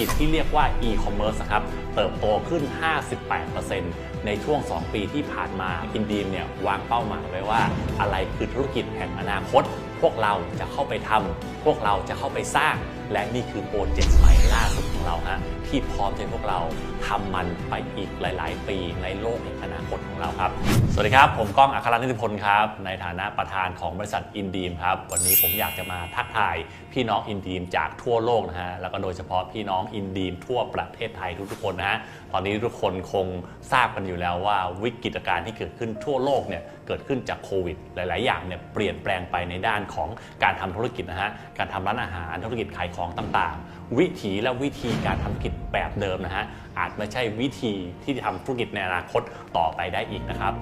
ธุรกิจที่เรียกว่า e-commerce นะครับ เติบโตขึ้น 58%ในช่วง 2 ปีที่ผ่านมาอินดีมเนี่ยวางเป้าหมายไว้ว่าอะไรคือธุรกิจแห่งอนาคต พวกเราจะเข้าไปทำพวกเราจะเข้าไปสร้าง และนี่คือโปรเจกต์ใหม่ล่าสุดของเราฮะ ที่พร้อมให้พวกเราทำมันไปอีกหลาย ๆ ปีในโลกแห่งอนาคตของเราครับ สวัสดีครับ ผมก้องอัครนิติพลครับ ในฐานะประธานของบริษัทอินดีมครับ วันนี้ผมอยากจะมาทักทายพี่น้องอินดีมจากทั่วโลกนะฮะ แล้วก็โดยเฉพาะพี่น้องอินดีมทั่วประเทศไทยทุกๆคนนะฮะ ตอนนี้ทุกคนคงทราบกันอยู่แล้วว่าวิกฤตการณ์ที่เกิดขึ้นทั่วโลกเนี่ยเกิดขึ้นจากโควิด หลาย ๆ อย่างเนี่ยเปลี่ยนแปลงไปในด้านของการทำธุรกิจนะฮะ การทำร้านอาหารธุรกิจขายของต่าง ๆ วิถีและวิธีการทำธุรกิจแบบเดิมนะฮะอาจไม่ใช่วิธีที่จะทำธุรกิจในอนาคตต่อไปได้อีกนะครับ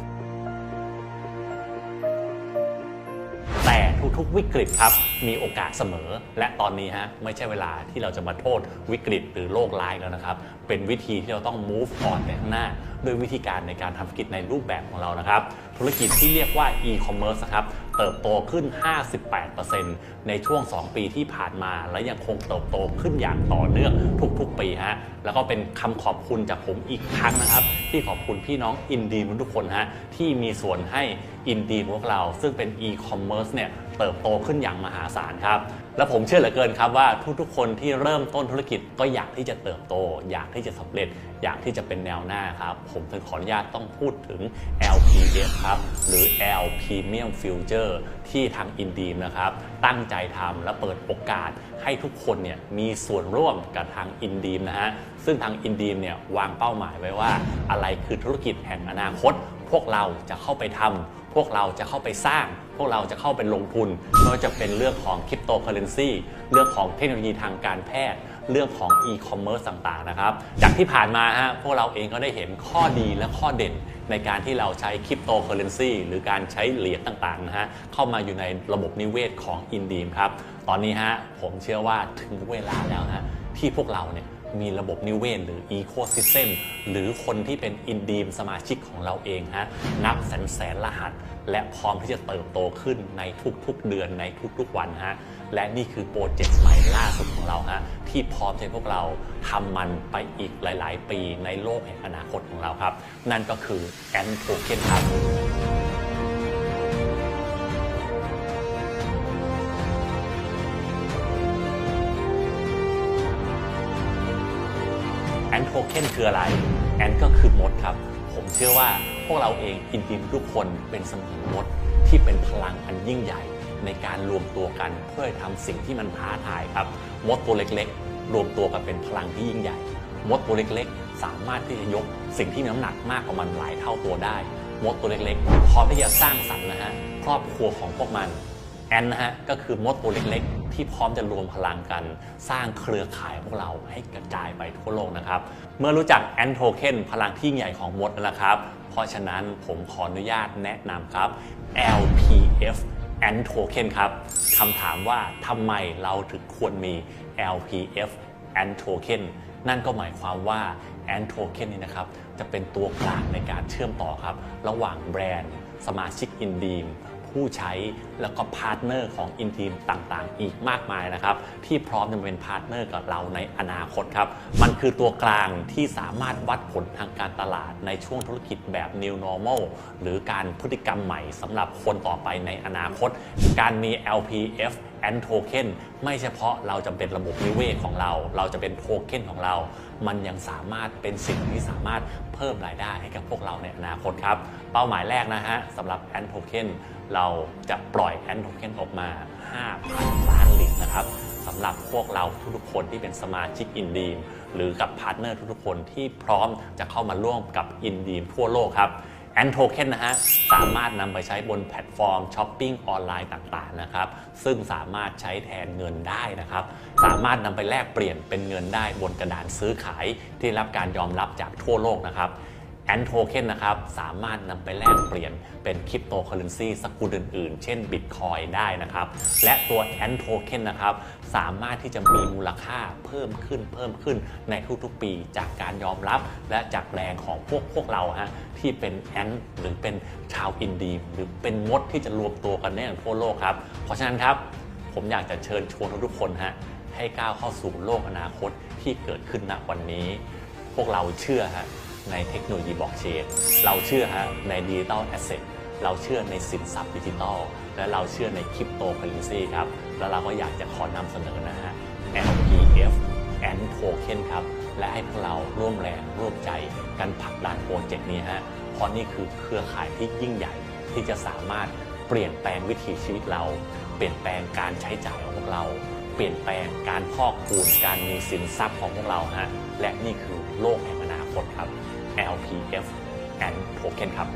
แต่ทุกๆวิกฤตครับมีโอกาสเสมอ และตอนนี้ฮะไม่ใช่เวลาที่เราจะมาโทษวิกฤตหรือโรคร้ายแล้วนะครับ เป็นวิธีที่เราต้อง move on ไปข้างหน้า ด้วยวิธีการในการทำธุรกิจในรูปแบบของเรานะครับ ธุรกิจที่เรียกว่า e-commerce ครับเติบโตขึ้น 58%ในช่วง 2 ปีที่ผ่านมา และยังคงเติบโตขึ้นอย่างต่อเนื่องทุกๆ ปีฮะ แล้วก็เป็นคำขอบคุณจากผมอีกครั้งนะครับ ที่ขอบคุณพี่น้องอินดีมทุกคนฮะ ที่มีส่วนให้อินดีมพวกเรา ซึ่งเป็น e-commerce เนี่ย เติบโตขึ้นอย่างมหาศาลครับ และผมเชื่อเหลือเกินครับว่าทุกๆ คนที่เริ่มต้นธุรกิจก็อยากที่จะเติบโต อยากที่จะสำเร็จ อยากที่จะเป็นแนวหน้าครับ ผมถึงขออนุญาตต้องพูดถึง LPF ครับ หรือ L Premium Future ที่ทางอินดีมนะครับ ตั้งใจทำและเปิดโอกาสให้ทุกคนเนี่ยมีส่วนร่วมกับทางอินดีมนะฮะ ซึ่งทางอินดีมเนี่ยวางเป้าหมายไว้ว่า อะไรคือธุรกิจแห่งอนาคต พวกเราจะเข้าไปทำ พวกเราจะเข้าไปสร้าง พวกเราจะเข้าไปลงทุนไม่ว่าจะเป็นเรื่องของคริปโตเคอเรนซีเรื่องของเทคโนโลยีทางการแพทย์ เรื่องของอีคอมเมิร์ซต่างๆนะครับ จากที่ผ่านมาฮะพวกเราเองก็ได้เห็นข้อดีและข้อเด่นในการที่เราใช้คริปโตเคอเรนซีหรือการใช้เหรียญต่างๆนะฮะเข้ามาอยู่ในระบบนิเวศของอินดีมครับ ตอนนี้ฮะผมเชื่อว่าถึงเวลาแล้วฮะที่พวกเราเนี่ย มีระบบนิเวศหรือ Ecosystem หรือคนที่เป็นอินดีมสมาชิกของเราเองฮะนับแสนแสนรหัส และพร้อมที่จะเติบโตขึ้นในทุกๆเดือนในทุกๆวันฮะและนี่คือโปรเจกต์ใหม่ล่าสุดของเราฮะที่พร้อมให้พวกเราทำมันไปอีกหลาย ๆ ปีในโลกแห่งอนาคตของเราครับ นั่นก็คือ a n t o k e n ครับ นโทเค็นคืออะไรแอนก็คือมดครับ ผมเชื่อว่าพวกเราเองอินดีมทุกคนเป็นเสมือนมดที่เป็นพลังอันยิ่งใหญ่ ในการรวมตัวกันเพื่อทำสิ่งที่มันท้าทายครับ มดตัวเล็กๆ รวมตัวกันเป็นพลังที่ยิ่งใหญ่ มดตัวเล็กๆ สามารถที่จะยกสิ่งที่น้ำหนักมากกว่ามันหลายเท่าตัวได้ มดตัวเล็กๆพร้อมที่จะสร้างสรรค์นะฮะครอบครัวของพวกมันแอนนะฮะก็คือมดตัวเล็กๆ ที่พร้อมจะรวมพลังกัน สร้างเครือข่ายพวกเราให้กระจายไปทั่วโลกนะครับ เมื่อรู้จักแอนโทเคนพลังที่ใหญ่ของมดแล้วนะครับ เพราะฉะนั้นผมขออนุญาตแนะนำครับ LPF a n t o k e n ครับคำถามว่าทำไมเราถึงควรมี LPF a n t o k e n นั่นก็หมายความว่า a n t o k e n นี่นะครับ จะเป็นตัวกลางในการเชื่อมต่อครับ ระหว่างแบรนด์ สมาชิกอินดีม ผู้ใช้แล้วก็พาร์ทเนอร์ของอินทีมต่างๆ อีกมากมายนะครับ ที่พร้อมจะเป็นพาร์ทเนอร์กับเราในอนาคตครับ มันคือตัวกลางที่สามารถวัดผลทางการตลาดในช่วงธุรกิจแบบ New Normal หรือการพฤติกรรมใหม่สำหรับคนต่อไปในอนาคต การมี LPF and token ไม่เฉพาะเราจะเป็นระบบนิเวศของเรา เราจะเป็นโทเค็นของเรา มันยังสามารถเป็นสิ่งที่สามารถเพิ่มรายได้ให้กับพวกเราในอนาคตครับ เป้าหมายแรกนะฮะสำหรับ a n t token เราจะปล่อย a n t token ออกมา 5,000 ล้านเหรียญนะครับสำหรับพวกเราทุกๆคนที่เป็นสมาชิกอินดีมหรือกับพาร์ทเนอร์ทุกๆคนที่พร้อมจะเข้ามาร่วมกับอินดีมทั่วโลกครับ แอนโทเค็นนะฮะสามารถนำไปใช้บนแพลตฟอร์มช้อปปิ้งออนไลน์ต่างๆนะครับซึ่งสามารถใช้แทนเงินได้นะครับ สามารถนำไปแลกเปลี่ยนเป็นเงินได้บนกระดานซื้อขายที่รับการยอมรับจากทั่วโลกนะครับ แอนโทเค็นนะครับ สามารถนำไปแลกเปลี่ยนเป็นคริปโตเคอเรนซีสกุลอื่นๆ เช่นบิตคอยได้นะครับ และตัวแอนโทเค็นนะครับ สามารถที่จะมีมูลค่าเพิ่มขึ้นเพิ่มขึ้นในทุกๆปีจากการยอมรับ และจากแรงของพวกพวกเราฮะที่เป็นแอนหรือเป็นชาวอินดีหรือเป็นมดที่จะรวมตัวกันได้ทั่วโลกครับ เพราะฉะนั้นครับ ผมอยากจะเชิญชวนทุกๆคนฮะให้ก้าวเข้าสู่โลกอนาคตที่เกิดขึ้นณวันนี้ พวกเราเชื่อฮะ ในเทคโนโลยีบล็อกเชนเราเชื่อฮะในดิจิตอลแอสเซทเราเชื่อในสินทรัพย์ดิจิทัลและเราเชื่อในคริปโตเคอเรนซีครับแล้วเราก็อยากจะขอนำเสนอนะฮะ LPF and Token ครับ และให้พวกเราร่วมแรงร่วมใจกันผลักดันโปรเจกต์นี้ฮะเพราะนี่คือเครือข่ายที่ยิ่งใหญ่ที่จะสามารถเปลี่ยนแปลงวิถีชีวิตเรา เปลี่ยนแปลงการใช้จ่ายของพวกเรา เปลี่ยนแปลงการพอกพูนการมีสินทรัพย์ของพวกเราฮะและนี่คือโลกแห่ง F and Token ครับ